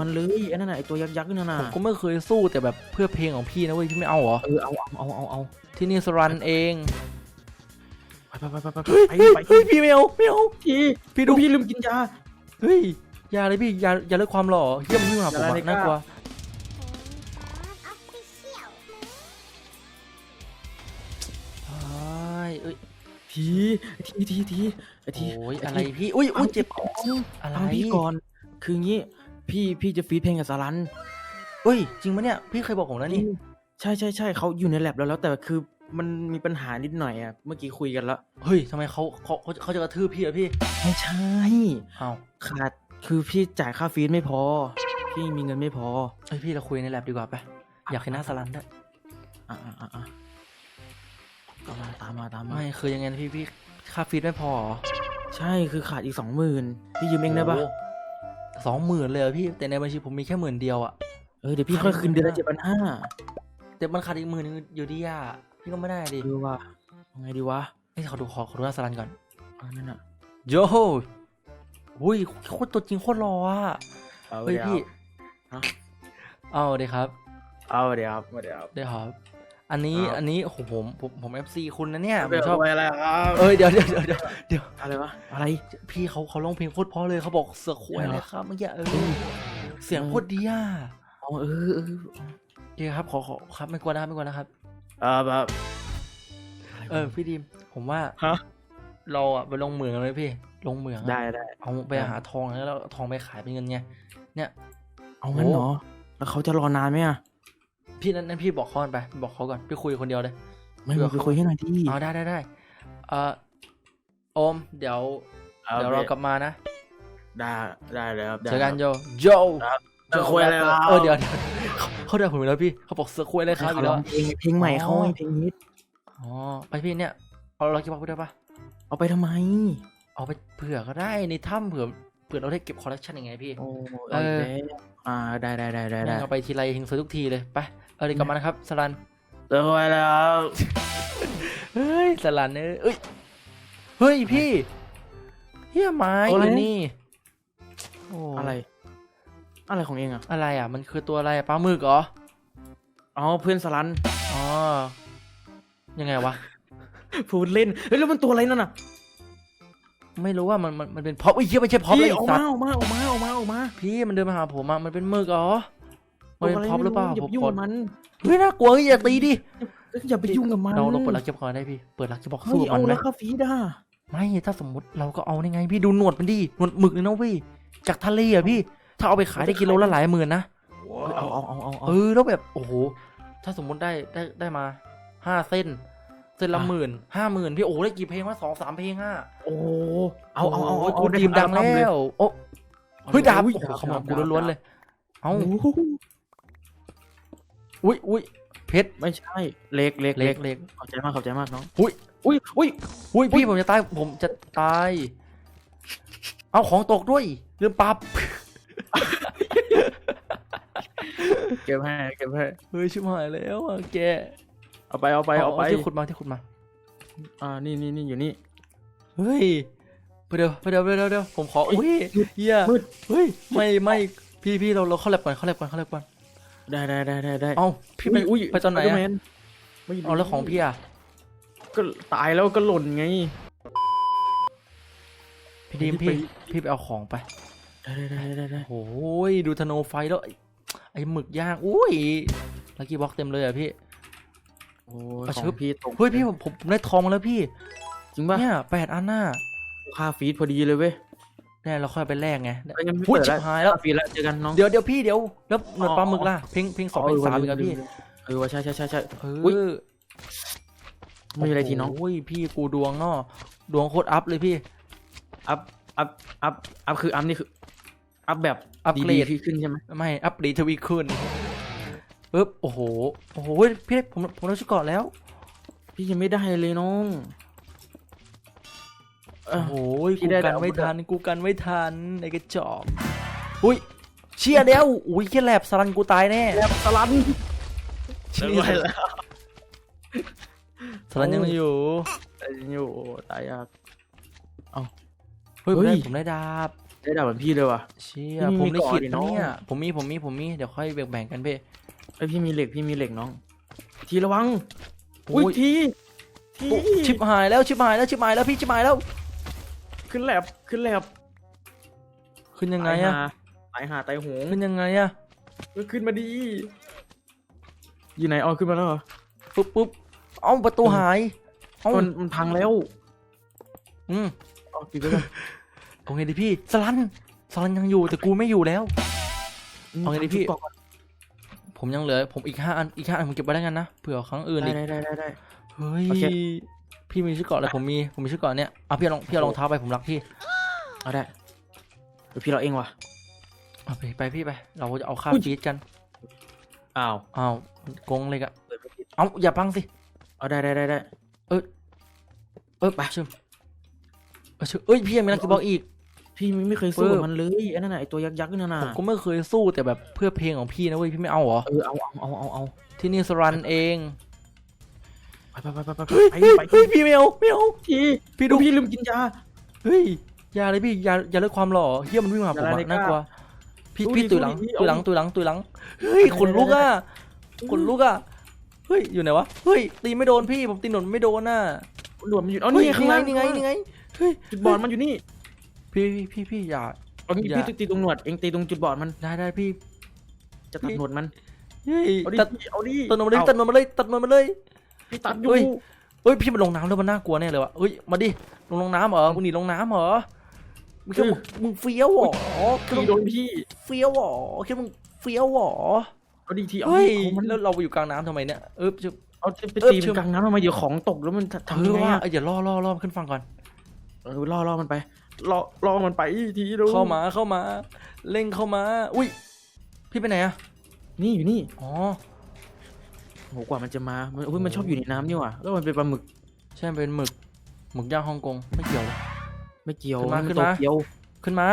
มันเลยไอ้นั่นน่ะไอ้ตัวยักษ์ยักษ์นั่นน่ะผมก็ไม่เคยสู้แต่แบบเพื่อเพลงของพี่นะเว้ยพี่ไม่เอาเหรอเออเอาเอาเอาเอาเอาที่นี่สรันเองไปไปไปไปไปเฮ้ยไปเฮ้ยไปเฮ้ยพี่ไม่เอาไม่เอาพี่พี่ดูดูพี่ลืมกินยาเฮ้ยอยาเลยพี่อยาอย่าเลิกความหล่อเยี่ยมนวิ่งมาหาผมอย่าอะเลยน่ากลัว Official. เฮ้ยเอ้ยทีทีทีทีไอ้ทีโอ้ยอะไรพี่อุ้ยอุ้ยเจ็บอะไรฟังพี่ก่อนคืองี้ พี่พี่จะฟีดเพลงกับสารันเฮ้ย จริงปะเนี่ย พี่เคยบอกผมแล้วนี่ ใช่ใช่ใช่เขาอยู่ในแลบแล้วแล้วแต่คือมันมีปัญหานิดหน่อยอะเมื่อกี้คุยกันแล้วเฮ้ยทำไมเขาเขาเขาเขาจะกระทืบพี่อะพี่ไม่ใช่อ้าวขาดคือพี่จ่ายค่าฟีดไม่พอ พี่มีเงินไม่พอเฮ้ยพี่เราคุยในแลบดีกว่าไปอยากเห็นหน้าสลันด้วยอะอะอะอะตามมาตามมาตามมาไม่คือยังไงนะพี่พี่ค่าฟีดไม่พอเหรอใช่คือขาดอีกสองหมื่นพี่ยืมเองได้ปะโสองหมื่นเลยเหรอพี่แต่ในบัญชีผมมีแค่หมื่นเดียวอะเออเดี๋ยวพี่ค่อยคืนเดือนละเจ็ดพันห้าแต่มันขาดอีกหมื่นนึงอยู่ดีอะพี่ก็ไม่ได้ดิดูว่ายังไงดีวะเอ้ยขอดูขอขอดูหน้าสลันก่อนอันนั้นอะโยอุ้ยโคตรตัวจริงโคตรหล่ออะเฮ้ยพี่ฮะเอาเดี๋ยวครับ เอาเดี๋ยวครับเดี๋ยวครับเดี๋ยวครับ อันนี้ครับ อันนี้โอ้โหผมผมผมเอฟซีคุณนะเนี่ยผไม่มชชออบบอะไรครับเอ้ยเดี๋ยวเดี๋ยวเดี๋ยวเดี๋ยวเดี๋ยวอะไรวะอะไร พี่เขาเขาร้องเพลงโคตรเพราะเลยเขาบอกเสือกขวยเลยครับเมื่อกี้เออเสียงโคตรดีอะเอาเออเออโอเคครับขอขอครับไม่กลัวนะครับไม่กลัวนะครับ เออแบบ เออพี่ดิมผมว่าฮะ เราอะไปลงเหมืองกันเลยพี่ ลงเหมืองอะได้ได้ เอาไปหาทองแล้วเอาทองไปขายเป็นเงินไงเนี่ยเอางั้นเหรอ แล้วเขาจะรอนานไหมอะ พี่นั้นนั้นพี่บอกเขาก่อนไปบอกเขาก่อนพี่คุยคนเดียวเลย ไม่เผื่มีอไปเขาคุยให้หน่อยที่เอาได้ได้ได้เออโอม เดี๋ยว เดี๋ยวเรากลับมานะ ได้ได้เลยครับได้เจอกันครับโยโยครับเสือกขวยอะไรครับเออเดี๋ยวเดี๋ยวเขาเขาได้ผมไปแล้วพี่เขาบอกเสือกคุยเลยครับอีเขากร้แล้อวงเพลงเพลงใหม่เขาให้เพลงฮิตอ๋อไปพี่เนี่ยเอาเราเก็บไว้ได้ปะเอาไปทำไม เอาไปเผื่อก็ได้ในถ้ำเผื่อเผื่อเราได้เก็บคอลเลคชันยังไงพี่โอ้เออเอาอีกแล้วอ่าได้ได้ได้ได้ได้แม่งเอาไปทีไรเฮงซวยทุกทีเลยไปเออเดี๋ยวกลับมานะครับสลันเสือกขวยแล้วเฮ้ยสลันเอ้ยเอ้ยเฮ้ยพี่เฮียไม้อยู่นี่โอ้อะไร อะไรของเองอะอะไรอะมันคือตัวอะไรอะปลาหมึกเหรออ๋อเพื่อนสลันอ๋อยังไงวะพูดเล่นเฮ้ยแล้วมันตัวอะไรนั่นน่ะไม่รู้ว่ามันมันมันเป็นพ็อปไอ้ยเหี้ยไม่ใช่พ็อปเลยพี่ไอ้ออกสัมาตว์ออกมาออกมาออกมา ออกมาพี่มันเดินมาหาผมอะมันเป็นหมึกเหรอมันเป็นพ็อปหรือเปล่าอย่าผมไปยุ่งขอกับมันเฮ้ยน่ากลัวเฮ้ยอย่าตีดิอย่าไปยุ่งกับมันเราเราเปิดลักเก็บก่อนได้พี่เปิดลักเก็บบอกเฮ้สู้ยกับเอามันไหมแล้วค่าฟีดอะไม่ถ้าสมมติเราก็เอาได้ไงพี่ดูหนวดมันดิหนวดหมึกเลยนะพี่จากทะเลอะพี่ ถ้าเอาไปขายได้กิโลละหลายหมื่นนะเอาเอาเอาเอาเอาเออแล้วแบบโอ้โหถ้าสมมติได้ได้ได้มาห้าเส้นเส้นละอะหมื่นห้าหมื่นพี่โอ้โหได้กี่เพลงวะสองสามเพลงอะโอ้เอาเอาเอาโโหเอากูดีมดังแล้เอาวโอ้ เฮ้ยดาบอุ้โอ้โหดาบขโมยดาบกูล้วนๆเลย เอ้าโอ้โหอุ้ยอุ้ยเพชร ไม่ใช่ เล็กเล็กเล็กเล็กขอบใจมากขอบใจมากน้อง อุ้ยอุ้ยอุ้ยอุ้ยพี่ผมจะตายผมจะตาย เอาของตกด้วยลืมปรับเก็บให้เก็บให้เฮ้ยชิบหายแล้วอะแกเอาไปเอาไปเอาไปที่ขุดมาที่ขุดมา อ่านี่นี่นี่อยู่นี่ เฮ้ย เดี๋ยวเดี๋ยวเดี๋ยวเดี๋ยวเดี๋ยวผมขออุ้ยเฮียมืดเฮ้ยไม่ไม่พี่พี่เราเราเข้าแลบก่อนเข้าแลบก่อนเข้าแลบก่อนได้ได้ได้ได้ได้เอ้าพี่ไปอุ้ยไปตอนไหนสปเดอะร์แมไม่เอาแล้วของพี่อะก็ตายแล้วก็หล่นไง พี่ดีมพี่พี่ไปพี่ไปเอาของไปได้ได้ได้ได้ได้โอ้ยดูธนูไฟแล้วไอ้ไอ้หมึกย่างอุ้ยลักกี้บ็อกเต็มเลยอะพี่โอ้ยเอาขอชึบงพี่ตกเฮ้ยพี่ผมผมผมได้ทองมาแล้วพี่จริงป่ะเนี่ยแปดอันน่ะ ค่าฟีดพอดีเลยเว้ยเนี่ยเราค่อยไปแลกไงไปงั้นพี่พูดเปิดชิแล้วบหายแล้วค่าฟีดแล้วเจอกันน้อง เดี๋ยวเดี๋ยวพี่เดี๋ยวแล้วหนวดอ๋อปลาหมึกล่ะ เพลงเพลงสองเพลงสามอีกอะพี่ เออว่าใช่ใช่ใช่ใช่เออุ๊ยอไม่มีอะไรทีน้องโอ้ยพี่กูดวงเนาะดวงโคตรอัพเลยพี่ อัพ อัพ อัพ อัพคืออัพนี่คือ อัพแบบ อัพเกรดดีๆขึ้นใช่ไหมไม่ อัพดีทวีขึ้นปึ๊บ โอ้โห โอ้โห พี่ผมผมได้ชุดเกาะแล้ว พี่ยังไม่ได้เลยน้องเอ โอ้อโหพี่กูได้กันแล้วไม่ทันกูกันไม่ทันไอ้กระจอกอุ้ยเชียร์แล้วอุ้ยแค่แลบสลันกูตายแน่แบบสลันเชี่ยเรียบร้อยแล้วสลันยังอยู่แต่ยังอยู่ตายยากเฮ้ยผมเฮ้ได้ยผมได้ดาบได้ดาบเหมือนพี่เลยว่ะเชี่ยพี่ผมมีได้ขีดเกาะดินะน้องเนี่ยผมมีผมมีผมมีเดี๋ยวค่อยแบ่งๆกันพี่ไอยพี่มีเหล็กพี่มีเหล็กน้อง ทีระวังโอ้อุ้ยยทีทีโอ้ชิบหายแล้วชิบหายแล้วชิบหายแล้วพี่ชิบหายแล้ว ขึ้นแลบขึ้นแลบขึ้นยังไงอะตายหาตายโหงขึ้นยังไงอะเออขึ้นมาดี อยู่ไหนอ๋อขึ้นมาแล้วเหรอปุ๊บปุ๊บเอ้าประตูหายเอ้ามันมันพังแล้ว อืมอ๋อปิดไปก่อนเอาไงดีพี่สลันสลันยังอยู่แต่กูไม่อยู่แล้วเอาไงดีพี่ทำชุเกาะก่อนผมยังเหลือ ผมอีกห้าอันอีกห้าอันผมเก็บไว้ได้กันนะเผื่อครั้งอื่นได้อีกได้ได้ได้ได้เฮ้ยโอเค พี่มีชื่อเกาะอะไรผมมีผมมีชื่อเกาะเนี่ยเอาพี่เอารองพี่เอารองเท้าไปผมรักพี่เอาได้เดี๋ยวพี่เราเองว่ะเอาไปไปพี่ไป เราจะเอาข้าวอุ๊ยฟีดกันอ้าวอ้าวกงเลยกะเปิดไม่ติดเอาอย่าพังสิเอาได้ได้ได้ได้เออไปชิมเออชิมเอ้ยพี่ยังมีนักกีฬาอีกพี่ไม่เคยสู้เปิกัดบมันเลยไอ้นั่นน่ะไอ้ตัวยักษ์ยักษ์นั่นน่ะผมก็ไม่เคยสู้แต่แบบเพื่อเพลงของพี่นะเว้ยพี่ไม่เอาเหรอเออเอาเอาเอาเอาเอาที่นี่สรันเอง ไปไปไปไปไปเฮ้ยไปเฮ้ยไปเฮ้ยพี่ไม่เอาไม่เอาทีพี่ดูดูพี่ลืมกินยาเฮ้ยอย่าเลยพี่อย่าอย่าเลิกความหล่อเฮียมันวิ่งมาหาผมอย่าอะเลยน่ากลัวพี่สู้พี่ดิตุยหลังสู้ดิตุยหลังเอาตุยหลังตุยหลังเฮ้ยขนลุกอะขนลุกอะเฮ้ยอยู่ไหนวะเฮ้ยตีไม่โดนพี่ผมตีหนนไม่โดนน่ะหนวดมันอยู่เอาเฮ้ยนี่ข้างล่างนี่ไงนี่ไงเฮ้ยจุดบอดมันอยู่นี่ พี่พี่พี่พี่อย่าเอางี้อย่าพี่ตีตรงหนวดเองตีตรงจุดบอดมันได้ได้พี่ จะตัดหนวดมันเฮ้ยเอาดิตัดเอาดิตัดหนนมาเลยอาตัดหนนมาเลยตัดหนนมาเลย พี่ตัดอยู่เฮ้ย เฮ้ยพี่มันลงน้ำแล้วมันน่ากลัวแน่เลยวะเฮ้ยมาดิลงลงน้ำเหรอมึงหนีลงน้ำเหรอมึงคิดว่ามึงเฟี้ยวเหรอคิดพี่ว่าโดมึงนพี่เฟี้ยวเหรอคิดว่ามึงเฟี้ยวเหรอเอาดีทีเอาเฮ้ยดิเอามันแล้วเราไปอยู่กลางน้ำทำไมเนี่ยเออจะเอาไปเออตีเชื่มัอนกลางน้ำทำไมเดี๋ยวของตกแล้วมันทำเอยัองไงว่าอะเอออย่าล่อล่อล่อขึ้นฟังก่อน เออล่อล่อมันไปล่อล่อมันไปทีดูเข้ามาเข้ามาเร่งเข้ามา อุ้ยพี่ไปไหนอะนี่อยู่นี่ อ๋อ โหกว่ามันจะมา มันอุ้ยมันชอบอยู่ในน้ำนี่หว่ะแล้วมันเป็นปลาหมึก ใช่เป็นหมึก หมึกย่างฮ่องกงไม่เกี่ยวเลย ไม่เกี่ยวขึ้นมามัขึ้นโตมาเกียวขึ้นมา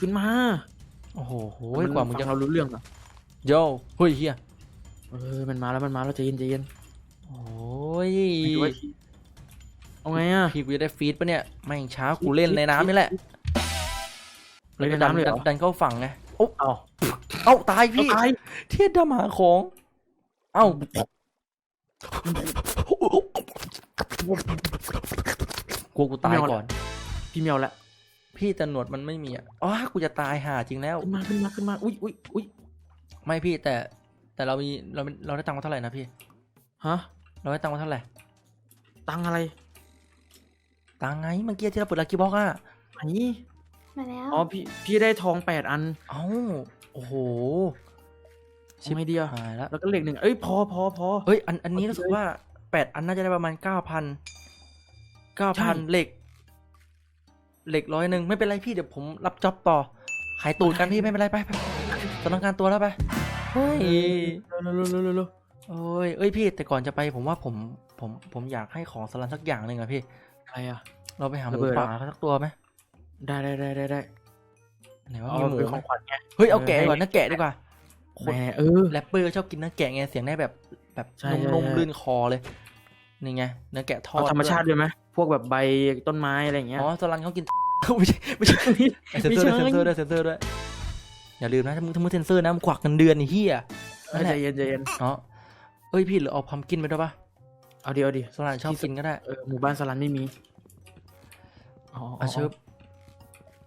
ขึ้นมาโอ้โหโหยกว่ามึงฟัจะเรารู้เรื่องอะโย่เฮ้ยเฮียเออมันมาแล้วมันมาแล้วใจเย็นใจเย็นโอ้ยไม่ดูไว้ทีเอาไงอะ พี่กูจะได้ฟีดปะเนี่ยไม่งช้ากูเล่นในน้ำนี่แหละเล่นในดัน้ำเลยเหรอ ดันเข้าฝั่งไงโอ้เอาเอ้าตายพี่พี่ตาย เทียดดำหาของ เอ้ากลัวกูตายก่อน พี่เมียวละ พี่แต่หนวดมันไม่มีอะอ๋อกูจะตายห่าจริงแล้ว ขึ้นมาขึ้นมาขึ้นมา อุ้ยอุ้ยอุ้ยไม่พี่แต่ แต่เรามีเราเราได้ตังค์มาเท่าไหร่นะพี่ ฮะ เราได้ตังค์มาเท่าไหร่ ตังอะไร ตังค์ไงเมื่อกี้ที่เราเปิดลักกี้บ็อกอะไหนมาแล้ว อ๋อพี่พี่ได้ทองแปดอัน เอ้า โอ้โห ชิชิบบไม่ดีอะหายแล้วแล้วก็เหล็กหนึ่งเอ้ยพอพอพอเฮ้ยอันอันนี้เอาไปรู้สึกเลยว่าแปดอันน่าจะได้ประมาณเก้าพันเก้าใช่พันเหล็ก เหล็กร้อยหนึ่งไม่เป็นไรพี่เดี๋ยวผมรับจ็อบต่อ ขายตูดกันพี่ไม่เป็นไรไปไปตต้องการตัวแล้วไปเฮ้ยเร็วเร็วเร็วเร็วเร็วเร็วโอ้ยเอ้ยพี่ แต่ก่อนจะไปผมว่าผมผมผมอยากให้ของสลันสักอย่างหนึ่งอะพี่อะไรอะเราไปหาหมูระเบิดป่าเหรอสักตัวไหมได้ได้ได้ได้ได้ไหนว่าเอามีหมูเป็นขไหมองขวัญไงเฮ้ยเอาแกะเออดีกว่านะแกะดีกว่า คนแหมเออแรปเปอร์ชอบกินเนื้อแกะไงเสียงได้แบบแบบใช่นุ่มใช่ๆลื่นคอเลยนี่ไงเนื้อแกะทอดเอาธรรมชาติด้วยด้วยไหมพวกแบบใบต้นไม้อะไรอย่างเงี้ยอ๋อสลันเขากินไม่ใช่ไม่ใช่เซนไม่เซอใช่ร์ด้วยเซนเซอร์ด้วยเซนเซอร์ด้วยอย่าลืมนะถ้ามึงถ้ามึงเซนเซอร์นะมึงกวักเงินเดือนไอ้เหี้ยเออใจเย็นใจเย็นอ๋อเอ้ยพี่หรือเอาพัมกินไปด้วยปะเอาดีเอาดีสลันชอบกินก็ได้เออหมู่บ้านสลันไม่มีอ๋ออ๋ออาชิบ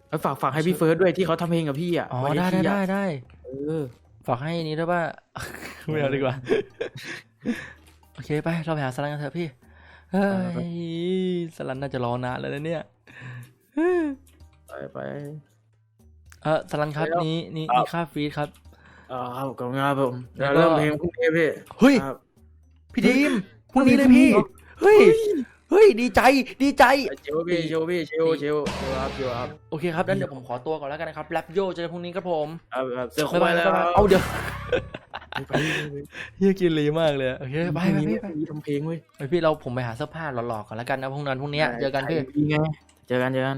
เออฝากฝากให้พี่เฟิร์สด้วยที่เขาทำเพลงกับพี่อะอ๋อว้ได้ที่ได้อะได้ได้เออ ฝากให้นี้ด้วยป่ะไม่เอาดีกว่า โอเคไป เราไปหาสลันกันเถอะพี่เฮ้ยสลันน่าจะรอนานแล้วนะเนี่ยไปไปเออสลันครับแล้วนี่นี่ครับนี่ค่าฟรีดครับเออครับขอบคุณครับผมแล้เดี๋ยววก็เริ่มเพลงพรุ่งนี้พี่เฮ้ยครับพี่ดีมพรุ่งพรุ่งนี้นี้เลยพี่เหรอเฮ้ย เฮ้ยดีใจดีใจเชลพี่เชลพี่เชลเชลเชลครับเชลครับโอเคครับงั้นเดี๋ยวผมขอตัวก่อนแล้วกันนะครับแรปโยเจอกันพรุ่งนี้ครับผมครับครับเจอคบ๊ายนบายแล้วบ๊ายบายเอาเดี๋ยวไปไปไปเฮียกินลีมากเลยโอเคไปพไปรุ่งนี้พี่ไปพรุ่งนี้ทำเพลงเว้ยไปพี่เราผมไปหาเสื้อผ้าหล่อๆก่อนแล้วกันนะพรุ่งนั้นพรุ่งนี้เจอกันพี่ดีไงเจอกันเจอกัน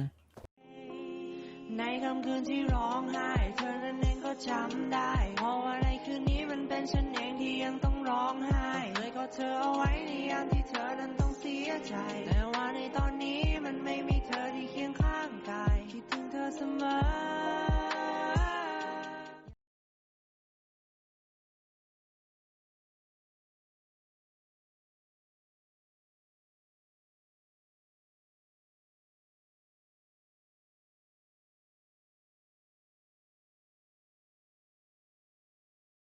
ในค่ำคืนที่ร้องไห้เธอนั้นเองก็จำได้ เพราะว่าในคืนนี้มันเป็นฉันเองที่ยังต้องร้องไห้เลยก็เธอเอาไว้ในยามที่เธอนั้นต้องเสี ยใจ แต่ว่าในตอนนี้มันไม่มีเธอที่เคียงข้างกาย คิดถึงเธอเสเสมอ